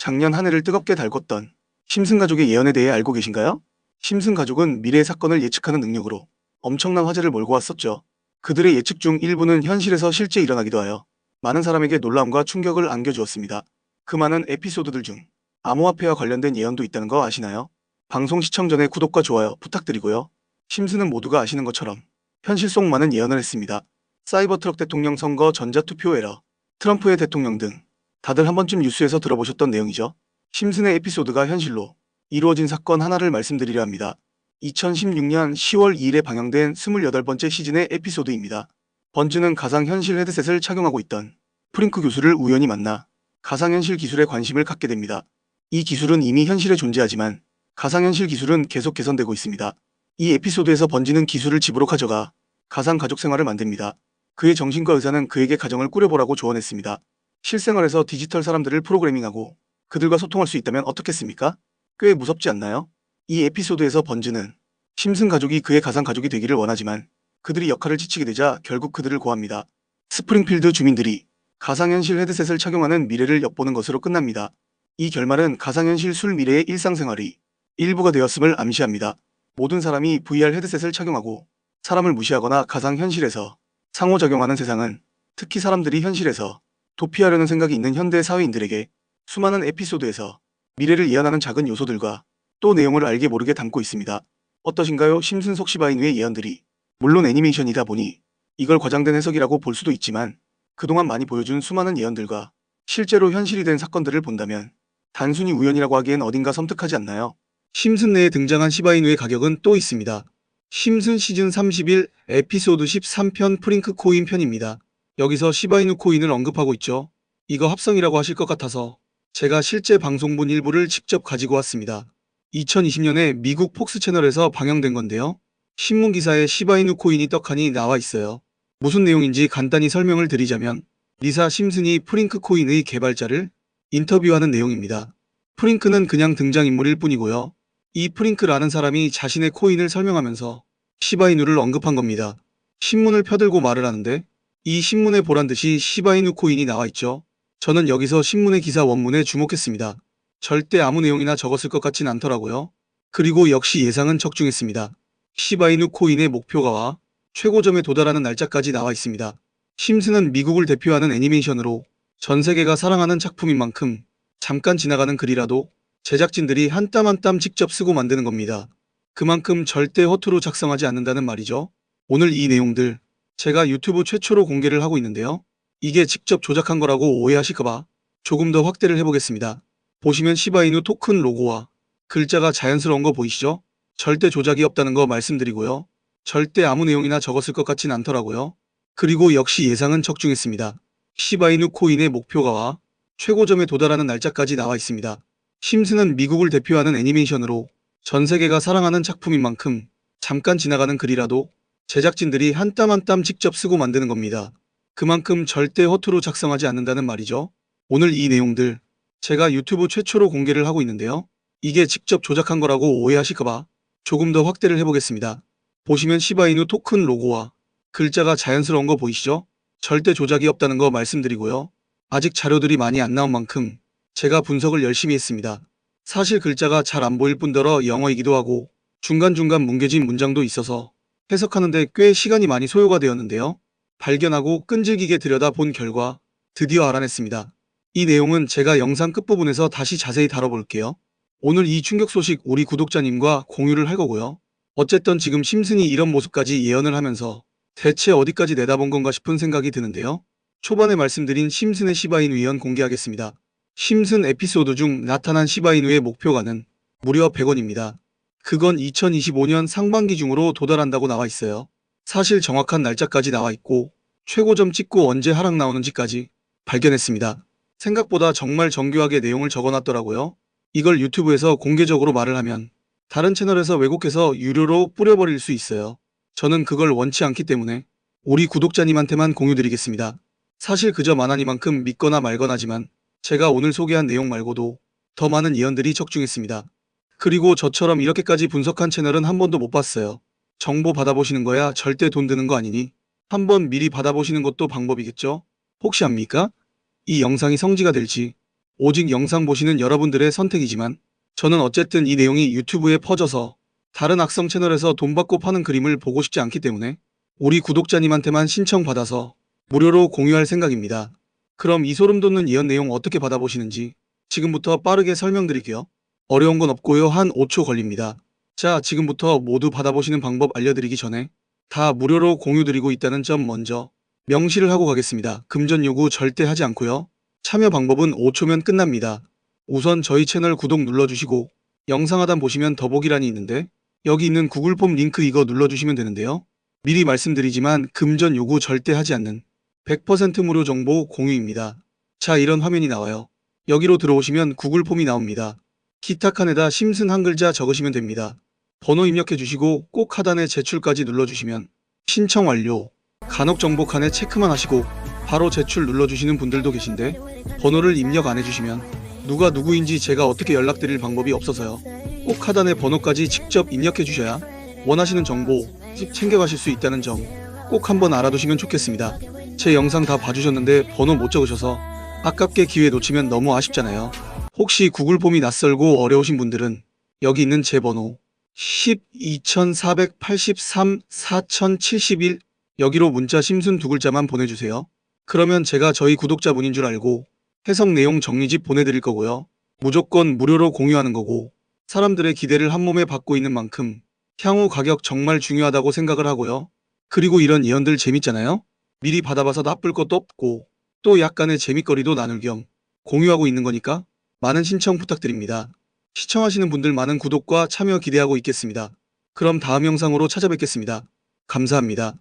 작년 한 해를 뜨겁게 달궜던 심슨 가족의 예언에 대해 알고 계신가요? 심슨 가족은 미래의 사건을 예측하는 능력으로 엄청난 화제를 몰고 왔었죠. 그들의 예측 중 일부는 현실에서 실제 일어나기도 하여 많은 사람에게 놀라움과 충격을 안겨주었습니다. 그 많은 에피소드들 중 암호화폐와 관련된 예언도 있다는 거 아시나요? 방송 시청 전에 구독과 좋아요 부탁드리고요. 심슨은 모두가 아시는 것처럼 현실 속 많은 예언을 했습니다. 사이버 트럭 대통령 선거 전자투표 에러, 트럼프의 대통령 등 다들 한 번쯤 뉴스에서 들어보셨던 내용이죠. 심슨의 에피소드가 현실로 이루어진 사건 하나를 말씀드리려 합니다. 2016년 10월 2일에 방영된 28번째 시즌의 에피소드입니다. 번즈는 가상현실 헤드셋을 착용하고 있던 프링크 교수를 우연히 만나 가상현실 기술에 관심을 갖게 됩니다. 이 기술은 이미 현실에 존재하지만 가상현실 기술은 계속 개선되고 있습니다. 이 에피소드에서 번지는 기술을 집으로 가져가 가상 가족 생활을 만듭니다. 그의 정신과 의사는 그에게 가정을 꾸려보라고 조언했습니다. 실생활에서 디지털 사람들을 프로그래밍하고 그들과 소통할 수 있다면 어떻겠습니까? 꽤 무섭지 않나요? 이 에피소드에서 번즈는 심슨 가족이 그의 가상 가족이 되기를 원하지만 그들이 역할을 지치게 되자 결국 그들을 고합니다. 스프링필드 주민들이 가상현실 헤드셋을 착용하는 미래를 엿보는 것으로 끝납니다. 이 결말은 가상현실 술 미래의 일상생활이 일부가 되었음을 암시합니다. 모든 사람이 VR 헤드셋을 착용하고 사람을 무시하거나 가상현실에서 상호작용하는 세상은 특히 사람들이 현실에서 도피하려는 생각이 있는 현대 사회인들에게 수많은 에피소드에서 미래를 예언하는 작은 요소들과 또 내용을 알게 모르게 담고 있습니다. 어떠신가요? 심슨 속 시바이누의 예언들이 물론 애니메이션이다 보니 이걸 과장된 해석이라고 볼 수도 있지만 그동안 많이 보여준 수많은 예언들과 실제로 현실이 된 사건들을 본다면 단순히 우연이라고 하기엔 어딘가 섬뜩하지 않나요? 심슨 내에 등장한 시바이누의 가격은 또 있습니다. 심슨 시즌 31 에피소드 13편 프링크 코인 편입니다. 여기서 시바이누 코인을 언급하고 있죠. 이거 합성이라고 하실 것 같아서 제가 실제 방송본 일부를 직접 가지고 왔습니다. 2020년에 미국 폭스 채널에서 방영된 건데요. 신문 기사에 시바이누 코인이 떡하니 나와 있어요. 무슨 내용인지 간단히 설명을 드리자면 리사 심슨이 프링크 코인의 개발자를 인터뷰하는 내용입니다. 프링크는 그냥 등장인물일 뿐이고요. 이 프링크라는 사람이 자신의 코인을 설명하면서 시바이누를 언급한 겁니다. 신문을 펴들고 말을 하는데 이 신문에 보란 듯이 시바이누 코인이 나와 있죠. 저는 여기서 신문의 기사 원문에 주목했습니다. 절대 아무 내용이나 적었을 것 같진 않더라고요. 그리고 역시 예상은 적중했습니다. 시바이누 코인의 목표가와 최고점에 도달하는 날짜까지 나와 있습니다. 심슨은 미국을 대표하는 애니메이션으로 전 세계가 사랑하는 작품인 만큼 잠깐 지나가는 글이라도 제작진들이 한 땀 한땀 직접 쓰고 만드는 겁니다. 그만큼 절대 허투루 작성하지 않는다는 말이죠. 오늘 이 내용들 제가 유튜브 최초로 공개를 하고 있는데요. 이게 직접 조작한 거라고 오해하실까봐 조금 더 확대를 해보겠습니다. 보시면 시바이누 토큰 로고와 글자가 자연스러운 거 보이시죠? 절대 조작이 없다는 거 말씀드리고요. 절대 아무 내용이나 적었을 것 같진 않더라고요. 그리고 역시 예상은 적중했습니다. 시바이누 코인의 목표가와 최고점에 도달하는 날짜까지 나와 있습니다. 심슨은 미국을 대표하는 애니메이션으로 전 세계가 사랑하는 작품인 만큼 잠깐 지나가는 글이라도 제작진들이 한 땀 한 땀 직접 쓰고 만드는 겁니다. 그만큼 절대 허투루 작성하지 않는다는 말이죠. 오늘 이 내용들 제가 유튜브 최초로 공개를 하고 있는데요. 이게 직접 조작한 거라고 오해하실까봐 조금 더 확대를 해보겠습니다. 보시면 시바이누 토큰 로고와 글자가 자연스러운 거 보이시죠? 절대 조작이 없다는 거 말씀드리고요. 아직 자료들이 많이 안 나온 만큼 제가 분석을 열심히 했습니다. 사실 글자가 잘 안 보일 뿐더러 영어이기도 하고 중간중간 뭉개진 문장도 있어서 해석하는데 꽤 시간이 많이 소요가 되었는데요. 발견하고 끈질기게 들여다본 결과 드디어 알아냈습니다. 이 내용은 제가 영상 끝부분에서 다시 자세히 다뤄볼게요. 오늘 이 충격 소식 우리 구독자님과 공유를 할 거고요. 어쨌든 지금 심슨이 이런 모습까지 예언을 하면서 대체 어디까지 내다본 건가 싶은 생각이 드는데요. 초반에 말씀드린 심슨의 시바이누 예언 공개하겠습니다. 심슨 에피소드 중 나타난 시바이누의 목표가는 무려 100원입니다. 그건 2025년 상반기 중으로 도달한다고 나와 있어요. 사실 정확한 날짜까지 나와 있고 최고점 찍고 언제 하락 나오는지까지 발견했습니다. 생각보다 정말 정교하게 내용을 적어놨더라고요. 이걸 유튜브에서 공개적으로 말을 하면 다른 채널에서 왜곡해서 유료로 뿌려버릴 수 있어요. 저는 그걸 원치 않기 때문에 우리 구독자님한테만 공유드리겠습니다. 사실 그저 만화니만큼 믿거나 말거나지만 제가 오늘 소개한 내용 말고도 더 많은 예언들이 적중했습니다. 그리고 저처럼 이렇게까지 분석한 채널은 한 번도 못 봤어요. 정보 받아보시는 거야 절대 돈 드는 거 아니니 한 번 미리 받아보시는 것도 방법이겠죠? 혹시 압니까? 이 영상이 성지가 될지 오직 영상 보시는 여러분들의 선택이지만 저는 어쨌든 이 내용이 유튜브에 퍼져서 다른 악성 채널에서 돈 받고 파는 그림을 보고 싶지 않기 때문에 우리 구독자님한테만 신청받아서 무료로 공유할 생각입니다. 그럼 이 소름 돋는 예언 내용 어떻게 받아보시는지 지금부터 빠르게 설명드릴게요. 어려운 건 없고요. 한 5초 걸립니다. 자, 지금부터 모두 받아보시는 방법 알려드리기 전에 다 무료로 공유드리고 있다는 점 먼저 명시를 하고 가겠습니다. 금전 요구 절대 하지 않고요. 참여 방법은 5초면 끝납니다. 우선 저희 채널 구독 눌러주시고 영상 하단 보시면 더보기란이 있는데 여기 있는 구글 폼 링크 이거 눌러주시면 되는데요. 미리 말씀드리지만 금전 요구 절대 하지 않는 100% 무료 정보 공유입니다. 자, 이런 화면이 나와요. 여기로 들어오시면 구글 폼이 나옵니다. 기타 칸에다 심슨 한 글자 적으시면 됩니다. 번호 입력해 주시고 꼭 하단에 제출까지 눌러주시면 신청 완료. 간혹 정보 칸에 체크만 하시고 바로 제출 눌러주시는 분들도 계신데 번호를 입력 안 해주시면 누가 누구인지 제가 어떻게 연락드릴 방법이 없어서요. 꼭 하단에 번호까지 직접 입력해 주셔야 원하시는 정보 집 챙겨가실 수 있다는 점 꼭 한번 알아두시면 좋겠습니다. 제 영상 다 봐주셨는데 번호 못 적으셔서 아깝게 기회 놓치면 너무 아쉽잖아요. 혹시 구글 폼이 낯설고 어려우신 분들은 여기 있는 제 번호 10 2483 4071 여기로 문자 심순 두 글자만 보내주세요. 그러면 제가 저희 구독자분인 줄 알고 해석 내용 정리집 보내드릴 거고요. 무조건 무료로 공유하는 거고 사람들의 기대를 한 몸에 받고 있는 만큼 향후 가격 정말 중요하다고 생각을 하고요. 그리고 이런 예언들 재밌잖아요. 미리 받아봐서 나쁠 것도 없고 또 약간의 재밌거리도 나눌 겸 공유하고 있는 거니까 많은 신청 부탁드립니다. 시청하시는 분들 많은 구독과 참여 기대하고 있겠습니다. 그럼 다음 영상으로 찾아뵙겠습니다. 감사합니다.